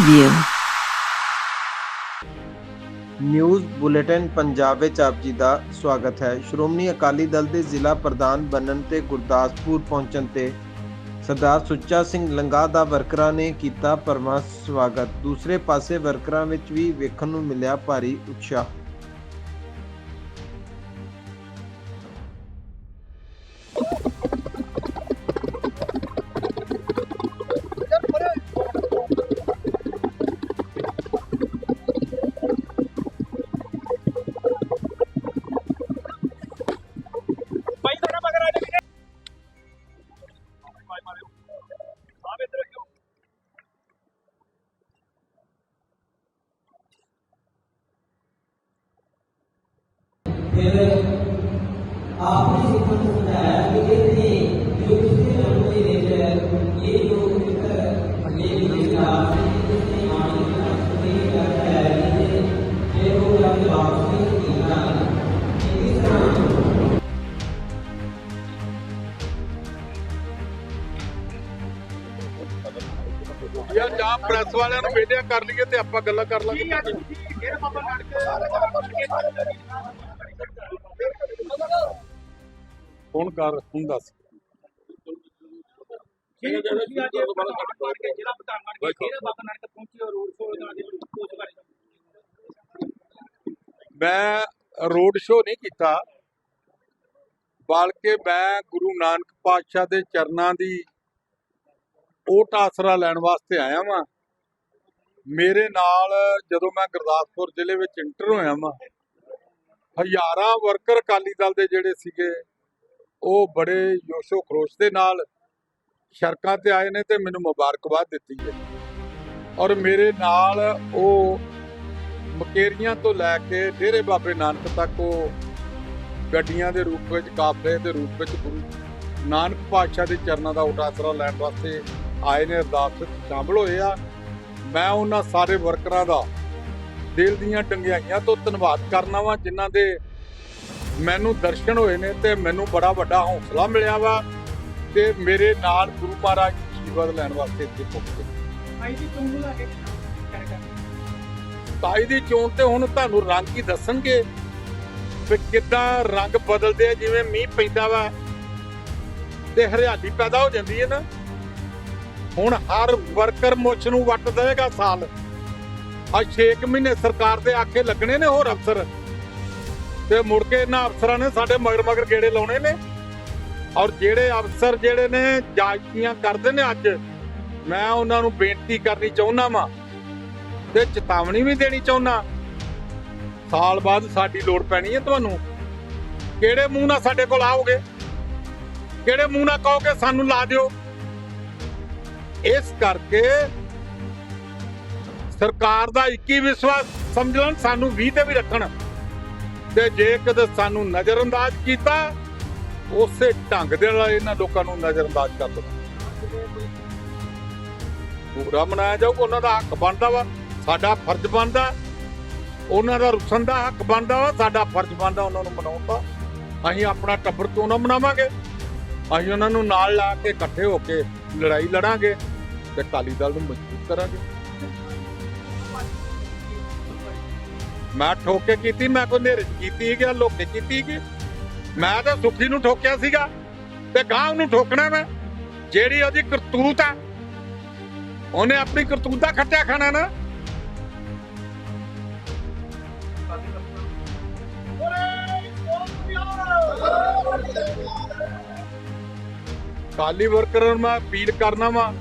Review news bulletin Punjab ਵਿੱਚ ਆਪ ਜੀ ਦਾ ਸਵਾਗਤ ਹੈ। ਸ਼੍ਰੋਮਣੀ ਅਕਾਲੀ ਦਲ ਦੇ ਜ਼ਿਲ੍ਹਾ ਪ੍ਰਧਾਨ ਬਣਨ ਤੇ ਗੁਰਦਾਸਪੁਰ ਪਹੁੰਚਣ ਤੇ ਸਰਦਾਰ ਸੁੱਚਾ ਸਿੰਘ ਲੰਗਾ ਦਾ ਵਰਕਰਾਂ ਨੇ ਕੀਤਾ ਪਰਮਾ ਸਵਾਗਤ। ਦੂਸਰੇ ਪਾਸੇ ਵਰਕਰਾਂ ਵਿੱਚ ਵੀ ਵੇਖਣ ਨੂੰ ਮਿਲਿਆ ਭਾਰੀ ਉਤਸ਼ਾਹ। ਫਿਰ ਆਪਣੀ ਸਿੱਖਣ ਤੋਂ ਸਮਝਾਇਆ ਕਿ ਇਹ ਨਹੀਂ ਜੋ ਕਿਸੇ ਜਨਮ ਦੇ ਵਿੱਚ ਇਹ ਜੋ ਇੱਕ ਇਹ ਜਿਹੜਾ ਇਸ ਨੇ ਆਣੀ ਦਾ ਇਹ ਕਰਦਾ ਹੈ ਕਿ ਜੇ ਉਹ ਆਪਣੇ ਵਾਪਸ ਨਹੀਂ ਕੀਤਾ ਯਾਰ ਜਾਂ ਪ੍ਰੈਸ ਵਾਲਿਆਂ ਨੂੰ ਵੇਲਿਆ ਕਰ ਲਈਏ ਤੇ ਆਪਾਂ ਗੱਲਾਂ ਕਰ ਲਾਂਗੇ ਕੀ ਅੱਜ ਤੁਸੀਂ ਕਿਹੜੇ ਬਾਬਾ ਨਾਨਕ ਫੋਨ ਕਰ ਹੁਣ ਦੱਸ ਕੀ ਤੁਸੀਂ ਅੱਜ ਬਾਬਾ ਕੇ ਜ਼ਿਲ੍ਹਾ ਪ੍ਰਧਾਨ ਬਣ ਕੇ ਕਿਹੜੇ ਬਾਬਾ ਨਾਨਕ ਪਹੁੰਚੇ ਹੋ ਰੋਡ ਸ਼ੋਅ ਦਾ ਅੱਜ ਉਸ ਬਾਰੇ? ਮੈਂ ਰੋਡ ਸ਼ੋਅ ਨਹੀਂ ਕੀਤਾ ਬਲਕਿ ਮੈਂ ਗੁਰੂ ਨਾਨਕ ਪਾਤਸ਼ਾਹ ਦੇ ਚਰਨਾਂ ਦੀ ਓਟ ਆਸਰਾ ਲੈਣ ਵਾਸਤੇ ਆਇਆ ਵਾਂ। ਮੇਰੇ ਨਾਲ ਜਦੋਂ ਮੈਂ ਗੁਰਦਾਸਪੁਰ ਜ਼ਿਲ੍ਹੇ ਵਿੱਚ ਇੰਟਰ ਹੋਇਆ ਵਾਂ ਹਜ਼ਾਰਾਂ ਵਰਕਰ ਅਕਾਲੀ ਦਲ ਦੇ ਜਿਹੜੇ ਸੀਗੇ ਉਹ ਬੜੇ ਜੋਸ਼ੋ ਖਰੋਸ਼ ਦੇ ਨਾਲ ਸੜਕਾਂ ਤੇ ਆਏ ਨੇ ਤੇ ਮੈਨੂੰ ਮੁਬਾਰਕਬਾਦ ਦਿੱਤੀ ਹੈ। ਔਰ ਮੇਰੇ ਨਾਲ ਉਹ ਮਕੇਰੀਆਂ ਤੋਂ ਲੈ ਕੇ ਡੇਰੇ ਬਾਬੇ ਨਾਨਕ ਤੱਕ ਉਹ ਗੱਡੀਆਂ ਦੇ ਰੂਪ ਵਿੱਚ, ਕਾਫਲੇ ਦੇ ਰੂਪ ਵਿੱਚ ਗੁਰੂ ਨਾਨਕ ਪਾਤਸ਼ਾਹ ਦੇ ਚਰਨਾਂ ਦਾ ਉਟਾਸਰਾ ਲੈਣ ਵਾਸਤੇ ਆਏ ਨੇ, ਅਰਦਾਸ ਵਿੱਚ ਸ਼ਾਮਲ ਹੋਏ ਆ। ਮੈਂ ਉਹਨਾਂ ਸਾਰੇ ਵਰਕਰਾਂ ਦਾ ਦਿਲ ਦੀਆਂ ਡੰਗਿਆਈਆਂ ਤੋਂ ਧੰਨਵਾਦ ਕਰਨਾ ਵਾਂ, ਜਿਨ੍ਹਾਂ ਦੇ ਮੈਨੂੰ ਦਰਸ਼ਨ ਹੋਏ ਨੇ ਤੇ ਮੈਨੂੰ ਬੜਾ ਵੱਡਾ ਹੌਸਲਾ ਮਿਲਿਆ ਵਾ ਤੇ ਮੇਰੇ ਨਾਲ ਗੁਰੂ ਮਹਾਰਾਜ ਦੀ ਆਸ਼ੀਰਵਾਦ ਲੈਣ ਵਾਸਤੇ ਇੱਥੇ ਪਹੁੰਚੇ ਭਾਈ ਜੀ ਤੁਹਾਨੂੰ ਲਾ ਕੇ ਤਾਈ ਦੀ ਚੋਣ ਤੇ ਹੁਣ ਤੁਹਾਨੂੰ ਰੰਗ ਹੀ ਦੱਸਣਗੇ ਵੀ ਕਿੱਦਾਂ ਰੰਗ ਬਦਲਦੇ ਆ ਜਿਵੇਂ ਮੀਂਹ ਪੈਂਦਾ ਵਾ ਤੇ ਹਰਿਆਲੀ ਪੈਦਾ ਹੋ ਜਾਂਦੀ ਹੈ ਨਾ। ਹੁਣ ਹਰ ਵਰਕਰ ਮੁੱਛ ਨੂੰ ਵੱਟ ਦੇਵੇਗਾ ਸਾਲ। ਆ 6 ਮਹੀਨੇ ਸਰਕਾਰ ਦੇ ਆਖੇ ਲੱਗਣੇ ਨੇ ਹੋਰ ਅਫਸਰ। ਤੇ ਮੁੜ ਕੇ ਇਹਨਾਂ ਅਫਸਰਾਂ ਨੇ ਸਾਡੇ ਮਗਰ ਮਗਰ ਗੇੜੇ ਲਾਉਣੇ ਨੇ। ਔਰ ਜਿਹੜੇ ਅਫਸਰ ਜਿਹੜੇ ਨੇ ਜਾਇਜ਼ੀਆਂ ਕਰਦੇ ਨੇ ਅੱਜ, ਮੈਂ ਉਹਨਾਂ ਨੂੰ ਬੇਨਤੀ ਕਰਨੀ ਚਾਹੁੰਦਾ ਵਾਂ ਤੇ ਚੇਤਾਵਨੀ ਵੀ ਦੇਣੀ ਚਾਹੁੰਦਾ। ਸਾਲ ਬਾਅਦ ਸਾਡੀ ਲੋੜ ਪੈਣੀ ਹੈ ਤੁਹਾਨੂੰ। ਕਿਹੜੇ ਮੂੰਹ ਨਾਲ ਸਾਡੇ ਕੋਲ ਆਓਗੇ? ਕਿਹੜੇ ਮੂੰਹ ਨਾਲ ਕਹੋਗੇ ਸਾਨੂੰ ਲਾ ਦਿਓ? ਇਸ ਕਰਕੇ ਸਰਕਾਰ ਦਾ 21 ਵਿਸ਼ਵਾਸ ਸਮਝ ਲੈਣ ਸਾਨੂੰ 20 ਤੇ ਵੀ ਰੱਖਣ। ਤੇ ਜੇ ਕਦੇ ਸਾਨੂੰ ਨਜ਼ਰਅੰਦਾਜ਼ ਕੀਤਾ, ਉਸੇ ਢੰਗ ਦੇ ਨਾਲ ਇਹਨਾਂ ਲੋਕਾਂ ਨੂੰ ਨਜ਼ਰਅੰਦਾਜ਼ ਕਰ ਦੋ ਪੂਰਾ ਮਨਾਇਆ ਜਾਊਗਾ ਉਹਨਾਂ ਦਾ ਹੱਕ ਬਣਦਾ ਵਾ, ਸਾਡਾ ਫਰਜ਼ ਬਣਦਾ। ਉਹਨਾਂ ਦਾ ਰੁੱਸਣ ਦਾ ਹੱਕ ਬਣਦਾ ਵਾ, ਸਾਡਾ ਫਰਜ਼ ਬਣਦਾ ਉਹਨਾਂ ਨੂੰ ਮਨਾਉਣ ਦਾ। ਅਸੀਂ ਆਪਣਾ ਟੱਬਰ ਕਿਉਂ ਨਾ ਮਨਾਵਾਂਗੇ? ਅਸੀਂ ਉਹਨਾਂ ਨੂੰ ਨਾਲ ਲਾ ਕੇ ਇਕੱਠੇ ਹੋ ਕੇ ਲੜਾਈ ਲੜਾਂਗੇ ਤੇ ਅਕਾਲੀ ਦਲ ਨੂੰ ਮਜ਼ਬੂਤ ਕਰਾਂਗੇ। ਮੈਂ ਠੋਕੇ ਕੀਤੀ, ਮੈਂ ਕੋਈ ਨੇਰੇ 'ਚ ਕੀਤੀ ਕਿ ਲੋਕੇ ਕੀਤੀ ਕਿ ਮੈਂ ਤਾਂ ਸੁਖੀ ਨੂੰ ਠੋਕਿਆ ਸੀਗਾ ਤੇ ਗਾਂ ਨੂੰ ਠੋਕਣਾ ਮੈਂ। ਜਿਹੜੀ ਉਹਦੀ ਕਰਤੂਤ ਆ, ਉਹਨੇ ਆਪਣੀ ਕਰਤੂਤ ਦਾ ਖੱਟਿਆ ਖਾਣਾ ਨਾ। ਕਾਲੀ ਵਰਕਰਾਂ ਨੂੰ ਮੈਂ ਅਪੀਲ ਕਰਨਾ ਵਾ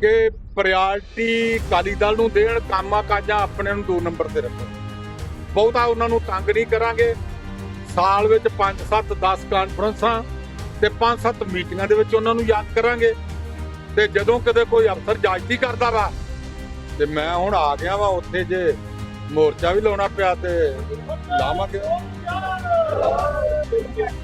ਕਿ ਪ੍ਰਾਇੋਰਟੀ ਕਾਲੀ ਦਲ ਨੂੰ ਦੇਣ, ਕੰਮਾਂ ਕਾਜਾਂ ਆਪਣੇ ਨੂੰ ਦੋ ਨੰਬਰ ਤੇ ਰੱਖਣ। ਬਹੁਤਾ ਉਹਨਾਂ ਨੂੰ ਤੰਗ ਨਹੀਂ ਕਰਾਂਗੇ। ਸਾਲ ਵਿੱਚ 5 7 10 ਕਾਨਫਰੰਸਾਂ ਤੇ 5 7 ਮੀਟਿੰਗਾਂ ਦੇ ਵਿੱਚ ਉਹਨਾਂ ਨੂੰ ਯਾਦ ਕਰਾਂਗੇ। ਤੇ ਜਦੋਂ ਕਦੇ ਕੋਈ ਅਫਸਰ ਜਾਇਜ਼ੀ ਕਰਦਾ ਵਾ, ਤੇ ਮੈਂ ਹੁਣ ਆ ਗਿਆ ਵਾ ਉੱਥੇ ਜੇ ਮੋਰਚਾ ਵੀ ਲਾਉਣਾ ਪਿਆ ਤੇ ਲਾਵਾਂਗੇ।